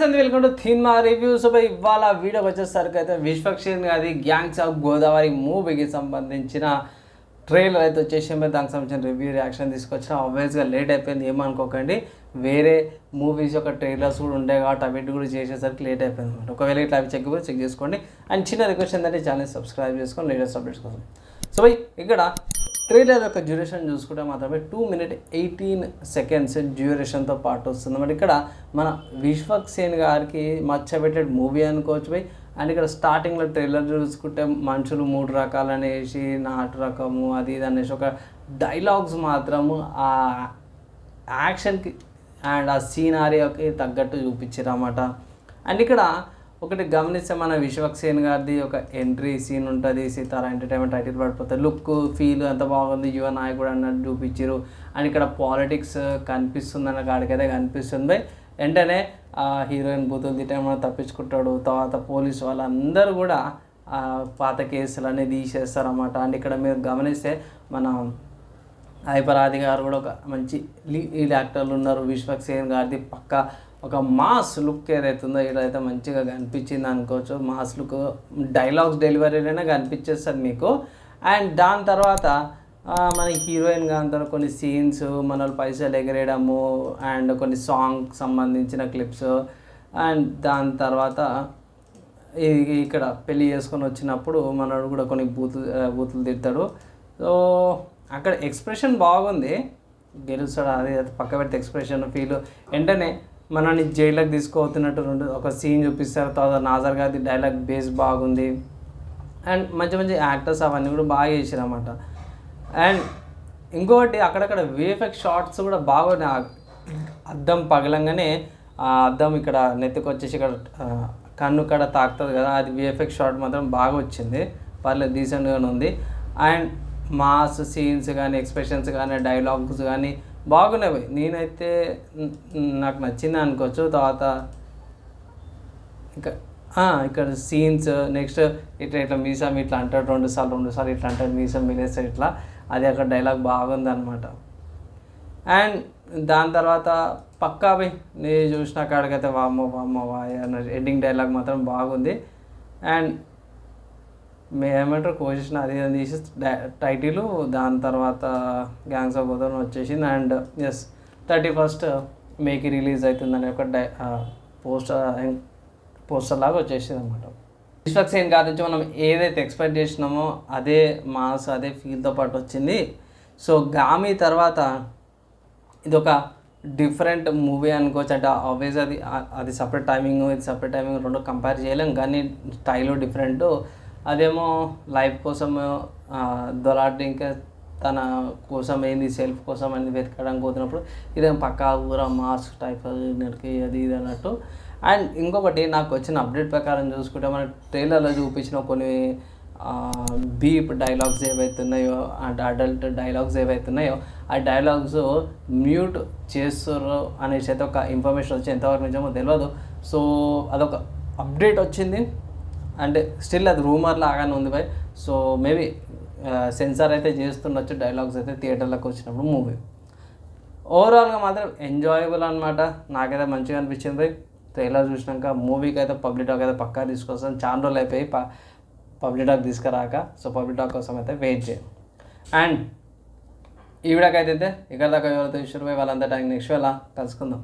Welcome to థీన్మా reviews. పై ఇవాళ వీడియోకి వచ్చేసరికి అయితే విశ్వక్షేణ్ అది గ్యాంగ్స్ ఆఫ్ గోదావరి మూవీకి సంబంధించిన ట్రైలర్ అయితే వచ్చేసి మరి దానికి సంబంధించిన రివ్యూ రియాక్షన్ తీసుకొచ్చిన ఆబ్వియస్గా లేట్ అయిపోయింది ఏమనుకోకండి. వేరే మూవీస్ యొక్క ట్రైలర్స్ కూడా ఉండే కాబట్టి అవి కూడా చేసేసరికి లేట్ అయిపోయింది అనమాట ఒకవేళ ఇట్లా అవి చెక్ కూడా చెక్ చేసుకోండి. అండ్ చిన్న రిక్వెస్ట్ ఏంటంటే ఛానల్ సబ్స్క్రైబ్ చేసుకొని లేటెస్ట్ అప్డేట్స్ కోసం. సో ఇక్కడ ట్రైలర్ యొక్క డ్యూరేషన్ చూసుకుంటే మాత్రమే టూ మినిట్ ఎయిటీన్ సెకండ్స్ డ్యూరేషన్తో పాటు వస్తుంది. మరి ఇక్కడ మన విశ్వక్ సేన్ గారికి మచ్చబెట్టెడ్ మూవీ అనుకోవచ్చు పోయి అండ్ ఇక్కడ స్టార్టింగ్లో ట్రైలర్ చూసుకుంటే మనుషులు మూడు రకాలు అనేసి నాటు రకము అది ఇది అనేసి ఒక డైలాగ్స్ మాత్రము ఆ యాక్షన్కి అండ్ ఆ సీనారియోకి తగ్గట్టు చూపించారు అన్నమాట. అండ్ ఇక్కడ ఒకటి గమనిస్తే మన విశ్వక్సేన్ గారిది ఒక ఎంట్రీ సీన్ ఉంటుంది సీతారా ఎంటర్టైన్మెంట్ టైటిల్ పడిపోతుంది లుక్ ఫీల్ ఎంత బాగుంది యువ నాయకుడు అన్నట్టు చూపించారు అండ్ ఇక్కడ పాలిటిక్స్ కనిపిస్తుంది అన్న కాడికైతే కనిపిస్తుంది. వెంటనే హీరోయిన్ బూతులు తిట్టేమో తప్పించుకుంటాడు. తర్వాత పోలీసు వాళ్ళందరూ కూడా పాత కేసులు అనేది తీసేస్తారన్నమాట. అండ్ ఇక్కడ మీరు గమనిస్తే మన హైపరాది గారు కూడా ఒక మంచి లీడ్ యాక్టర్లు ఉన్నారు. విశ్వక్ సేన్ గారిది పక్క ఒక మాస్ లుక్ ఏదైతుందో ఇదైతే మంచిగా కనిపించింది అనుకోవచ్చు మాస్ లుక్ డైలాగ్స్ డెలివరీలోనే కనిపించేస్తుంది మీకు. అండ్ దాని తర్వాత మన హీరోయిన్ గాంతో కొన్ని సీన్స్ మన పైసలు ఎగరేయడము అండ్ కొన్ని సాంగ్ సంబంధించిన క్లిప్స్. అండ్ దాని తర్వాత ఇక్కడ పెళ్ళి చేసుకొని వచ్చినప్పుడు మనోడు కూడా కొన్ని బూతులు బూతులు తిడతాడు. సో అక్కడ ఎక్స్ప్రెషన్ బాగుంది. గెలుస్తాడు? అది పక్క పెడితే ఎక్స్ప్రెషన్ ఫీల్. వెంటనే మనని జైల్లోకి తీసుకుపోతున్నట్టు ఒక సీన్ చూపిస్తారు. తర్వాత నాజర్ గారి డైలాగ్ బేస్ బాగుంది. అండ్ మంచి మంచి యాక్టర్స్ అవన్నీ కూడా బాగా చేసారు అనమాట అండ్ ఇంకొకటి అక్కడక్కడ వేఫెక్ట్ షార్ట్స్ కూడా బాగున్నాయి. ఆ అద్దం పగలంగానే ఆ అద్దం ఇక్కడ నెత్తుకొచ్చేసి ఇక్కడ కన్ను కడ తాకుతుంది కదా అది విఎఫ్ఎక్స్ షాట్ మాత్రం బాగా వచ్చింది. పర్లేదు డీసెంట్గానే ఉంది. అండ్ మాస్ సీన్స్ కానీ ఎక్స్ప్రెషన్స్ కానీ డైలాగ్స్ కానీ బాగున్నాయి నేనైతే నాకు నచ్చింది అనుకోవచ్చు. తర్వాత ఇంకా ఇక్కడ సీన్స్ నెక్స్ట్ ఇట్లా ఇట్లా మీసం ఇట్లా అంటాడు. రెండు సార్లు రెండు సార్లు ఇట్లా అంటాడు. మీసం మీనేస్తే ఇట్లా. అది అక్కడ డైలాగ్ బాగుంది అనమాట అండ్ దాని తర్వాత పక్కా పోయి నేను చూసిన కాడికైతే వామ్మ వామ్మ వాయ అన్న ఎండింగ్ డైలాగ్ మాత్రం బాగుంది. అండ్ ఏమంటారు? కోసేసిన అది అని తీసి టైటిల్ దాని తర్వాత గ్యాంగ్స్ ఆఫ్ బోధన్ వచ్చేసింది. అండ్ ఎస్ థర్టీ ఫస్ట్ మేకి రిలీజ్ అవుతుందని ఒక డై పోస్టర్ పోస్టర్ లాగా వచ్చేసింది అనమాట విశ్వక్ సేన్ కాదు మనం ఏదైతే ఎక్స్పెక్ట్ చేసినామో అదే మాస్ అదే ఫీల్తో పాటు వచ్చింది. సో గామి తర్వాత ఇది ఒక డిఫరెంట్ మూవీ అనుకోవచ్చు. అంటే ఆబ్వియస్ అది అది సపరేట్ టైమింగ్ ఇది సపరేట్ టైమింగ్ రెండు కంపేర్ చేయలేం. కానీ స్టైల్ డిఫరెంట్ అదేమో లైఫ్ కోసం దొరాటి ఇంకా తన కోసం ఏంది సెల్ఫ్ కోసం అని వెతకడానికి పోతున్నప్పుడు ఇదేం పక్కా ఊర మాస్క్ టైప్ నడికి అది ఇది అన్నట్టు. అండ్ ఇంకొకటి నాకు వచ్చిన అప్డేట్ ప్రకారం చూసుకుంటే మన ట్రైలర్లో చూపించిన కొన్ని బీప్ డైలాగ్స్ ఏవైతున్నాయో అండ్ అడల్ట్ డైలాగ్స్ ఏవైతున్నాయో ఆ డైలాగ్స్ మ్యూట్ చేస్తారు అనేసి అయితే ఒక ఇన్ఫర్మేషన్ వచ్చి ఎంతవరకు నిజమో తెలియదు సో అదొక అప్డేట్ వచ్చింది. అండ్ స్టిల్ అది రూమర్ లాగానే ఉంది బై సో మేబీ సెన్సార్ అయితే చేస్తుండొచ్చు డైలాగ్స్ అయితే థియేటర్లోకి వచ్చినప్పుడు మూవీ ఓవరాల్గా మాత్రం ఎంజాయబుల్ అనమాట నాకైతే మంచిగా అనిపించింది బై ట్రైలర్ చూసినాక మూవీకి అయితే పబ్లిక్ టాక్ అయితే పక్కా తీసుకొస్తాను చాలా రోజులు అయిపోయి ప పబ్లిక్ టాక్ తీసుకురాక సో పబ్లిక్ టాక్ కోసం అయితే వెయిట్ చేయండి అండ్ ఈ వీడియోకి అయితే ఇక్కడ దాకా ఎవరైతే ఇష్యూర్ పోయి వాళ్ళంతా నెక్స్ట్ వేళ కలుసుకుందాం.